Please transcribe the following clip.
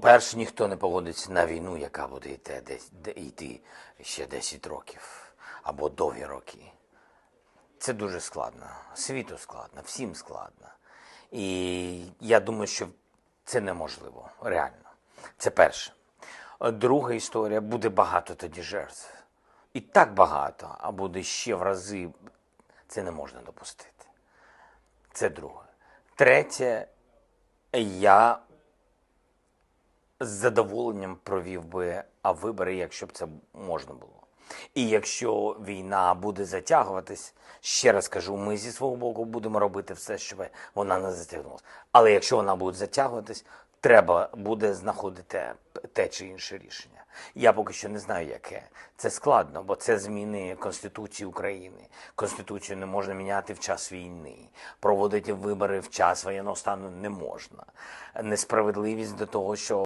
По-перше, ніхто не погодиться на війну, яка буде йти, десь, де- йти ще 10 років або довгі роки. Це дуже складно. Світу складно, всім складно. І я думаю, що це неможливо, реально. Це перше. Друга історія буде багато тоді жертв. І так багато, а буде ще в рази. Це не можна допустити. Це друге. Третє, я з задоволенням провів би вибори, якщо б це можна було. І якщо війна буде затягуватись, ще раз кажу, ми зі свого боку будемо робити все, щоб вона не затягнулася. Але якщо вона буде затягуватись, треба буде знаходити те чи інше рішення. Я поки що не знаю, яке. Це складно, бо це зміни Конституції України. Конституцію не можна міняти в час війни. Проводити вибори в час воєнного стану не можна. Несправедливість до того, що